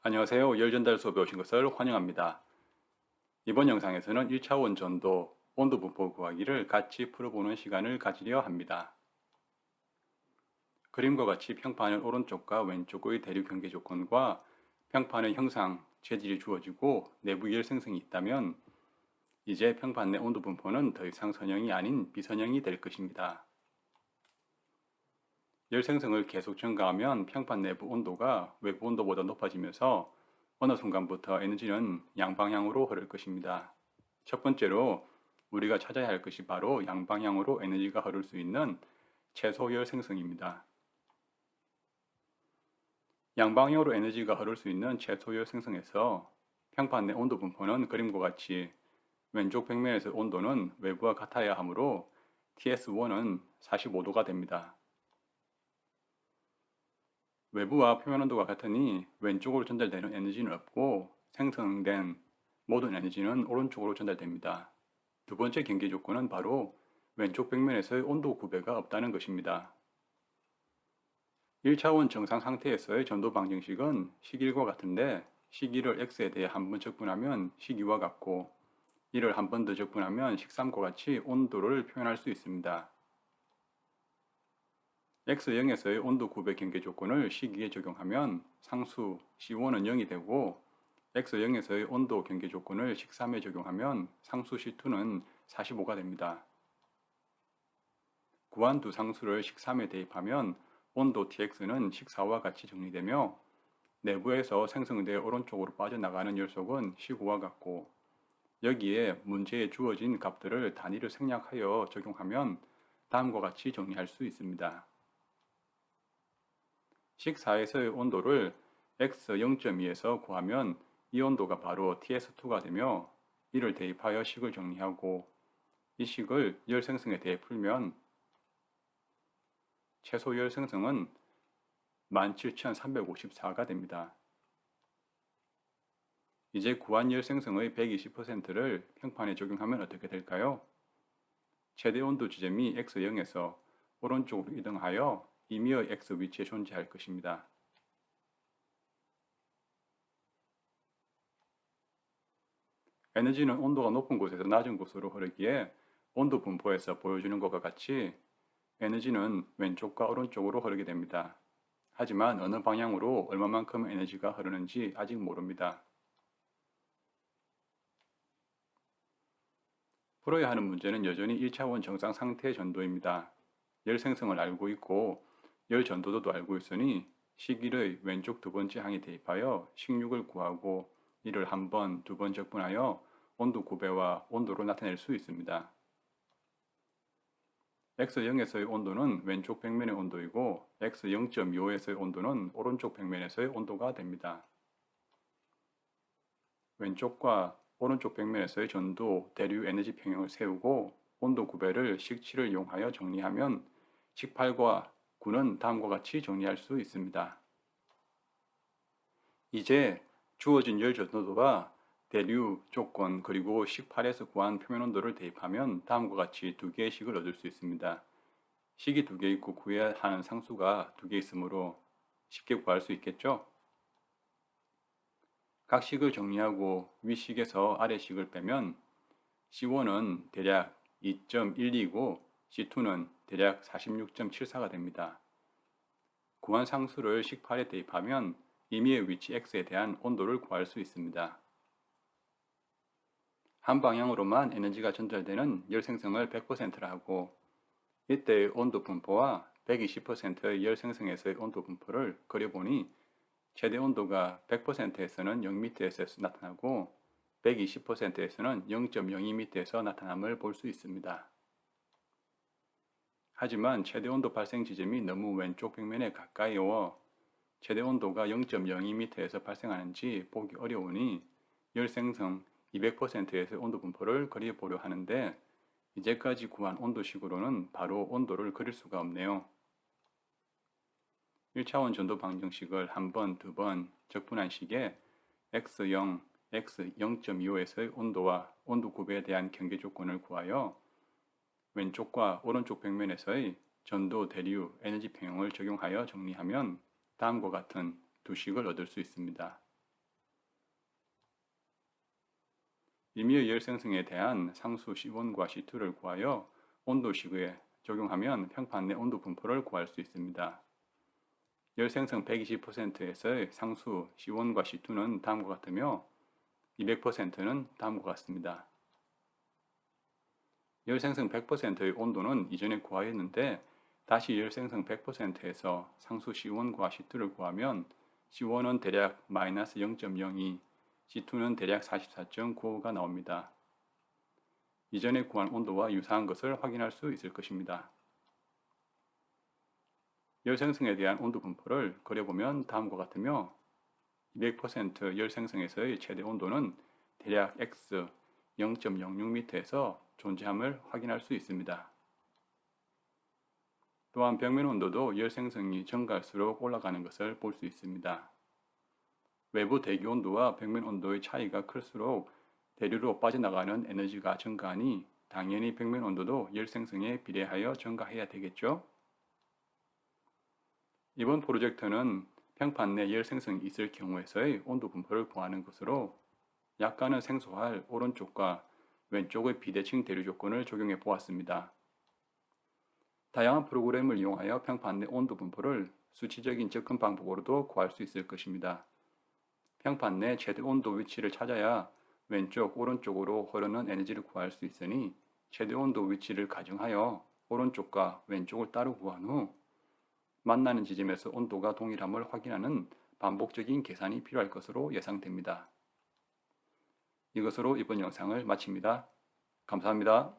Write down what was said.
안녕하세요. 열전달 수업에 오신 것을 환영합니다. 이번 영상에서는 1차원 전도 온도 분포 구하기를 같이 풀어보는 시간을 가지려 합니다. 그림과 같이 평판은 오른쪽과 왼쪽의 대륙 경계 조건과 평판의 형상, 재질이 주어지고 내부 열 생성이 있다면 이제 평판 내 온도 분포는 더 이상 선형이 아닌 비선형이 될 것입니다. 열 생성을 계속 증가하면 평판 내부 온도가 외부 온도보다 높아지면서 어느 순간부터 에너지는 양방향으로 흐를 것입니다. 첫 번째로 우리가 찾아야 할 것이 바로 양방향으로 에너지가 흐를 수 있는 최소열 생성입니다. 양방향으로 에너지가 흐를 수 있는 최소열 생성에서 평판 내 온도 분포는 그림과 같이 왼쪽 벽면에서 온도는 외부와 같아야 하므로 TS1은 45도가 됩니다. 외부와 표면 온도가 같으니 왼쪽으로 전달되는 에너지는 없고 생성된 모든 에너지는 오른쪽으로 전달됩니다. 두 번째 경계 조건은 바로 왼쪽 벽면에서의 온도 구배가 없다는 것입니다. 1차원 정상 상태에서의 전도 방정식은 식일과 같은데 식일을 x에 대해 한 번 적분하면 식이와 같고 이를 한 번 더 적분하면 식삼과 같이 온도를 표현할 수 있습니다. X0에서의 온도 구배 경계 조건을 식이에 적용하면 상수 C1은 0이 되고 X0에서의 온도 경계 조건을 식3에 적용하면 상수 C2는 45가 됩니다. 구한 두 상수를 식3에 대입하면 온도 Tx는 식4와 같이 정리되며 내부에서 생성되어 오른쪽으로 빠져나가는 열속은 C9와 같고 여기에 문제에 주어진 값들을 단위로 생략하여 적용하면 다음과 같이 정리할 수 있습니다. 식4에서의 온도를 x 0.2에서 구하면 이 온도가 바로 TS2가 되며 이를 대입하여 식을 정리하고 이 식을 열 생성에 대해 풀면 최소 열 생성은 17,354가 됩니다. 이제 구한 열 생성의 120%를 평판에 적용하면 어떻게 될까요? 최대 온도 지점이 x0에서 오른쪽으로 이동하여 임의의 x 위치에 존재할 것입니다. 에너지는 온도가 높은 곳에서 낮은 곳으로 흐르기에 온도 분포에서 보여주는 것과 같이 에너지는 왼쪽과 오른쪽으로 흐르게 됩니다. 하지만 어느 방향으로 얼마만큼 에너지가 흐르는지 아직 모릅니다. 풀어야 하는 문제는 여전히 1차원 정상 상태 전도입니다. 열 생성을 알고 있고 열 전도도도 알고 있으니 식일의 왼쪽 두 번째 항에 대입하여 식육을 구하고 이를 한 번, 두 번 적분하여 온도 구배와 온도로 나타낼 수 있습니다. x0에서의 온도는 왼쪽 벽면의 온도이고 x0.25에서의 온도는 오른쪽 벽면에서의 온도가 됩니다. 왼쪽과 오른쪽 벽면에서의 전도, 대류 에너지 평형을 세우고 온도 구배를 식7을 이용하여 정리하면 식8과 9는 다음과 같이 정리할 수 있습니다. 이제 주어진 열 전도도가 대류 조건 그리고 식 8에서 구한 표면 온도를 대입하면 다음과 같이 두 개의 식을 얻을 수 있습니다. 식이 두 개 있고 구해야 하는 상수가 두 개 있으므로 쉽게 구할 수 있겠죠? 각 식을 정리하고 위 식에서 아래 식을 빼면 C1은 대략 2.12고 C2는 대략 46.74가 됩니다. 구한 상수를 식8에 대입하면 임의의 위치 x에 대한 온도를 구할 수 있습니다. 한 방향으로만 에너지가 전달되는 열 생성을 100%라 하고 이때의 온도 분포와 120%의 열 생성에서의 온도 분포를 그려보니 최대 온도가 100%에서는 0m에서 나타나고 120%에서는 0.02m에서 나타남을 볼 수 있습니다. 하지만 최대 온도 발생 지점이 너무 왼쪽 벽면에 가까이 워 최대 온도가 0.02m에서 발생하는지 보기 어려우니 열생성 200%에서 온도 분포를 그려보려 하는데 이제까지 구한 온도식으로는 바로 온도를 그릴 수가 없네요. 1차원 전도 방정식을 한 번, 두 번 적분한 식에 x0, x0.25에서의 온도와 온도 구배에 대한 경계 조건을 구하여 왼쪽과 오른쪽 벽면에서의 전도, 대류, 에너지 평형을 적용하여 정리하면 다음과 같은 두 식을 얻을 수 있습니다. 임의의 열생성에 대한 상수 C1과 C2를 구하여 온도식에 적용하면 평판 내 온도 분포를 구할 수 있습니다. 열생성 120%에서의 상수 C1과 C2는 다음과 같으며 200%는 다음과 같습니다. 열 생성 100%의 온도는 이전에 구하였는데 다시 열 생성 100%에서 상수 C1과 C2를 구하면 C1은 대략 마이너스 0.02, C2는 대략 44.95가 나옵니다. 이전에 구한 온도와 유사한 것을 확인할 수 있을 것입니다. 열 생성에 대한 온도 분포를 그려보면 다음과 같으며 200%열 생성에서의 최대 온도는 대략 x 0.06m에서 존재함을 확인할 수 있습니다. 또한 벽면 온도도 열 생성이 증가할수록 올라가는 것을 볼 수 있습니다. 외부 대기 온도와 벽면 온도의 차이가 클수록 대류로 빠져나가는 에너지가 증가하니 당연히 벽면 온도도 열 생성에 비례하여 증가해야 되겠죠. 이번 프로젝트는 평판 내 열 생성이 있을 경우에서의 온도 분포를 구하는 것으로 약간은 생소할 오른쪽과 왼쪽의 비대칭 대류 조건을 적용해 보았습니다. 다양한 프로그램을 이용하여 평판 내 온도 분포를 수치적인 접근 방법으로도 구할 수 있을 것입니다. 평판 내 최대 온도 위치를 찾아야 왼쪽, 오른쪽으로 흐르는 에너지를 구할 수 있으니 최대 온도 위치를 가정하여 오른쪽과 왼쪽을 따로 구한 후 만나는 지점에서 온도가 동일함을 확인하는 반복적인 계산이 필요할 것으로 예상됩니다. 이것으로 이번 영상을 마칩니다. 감사합니다.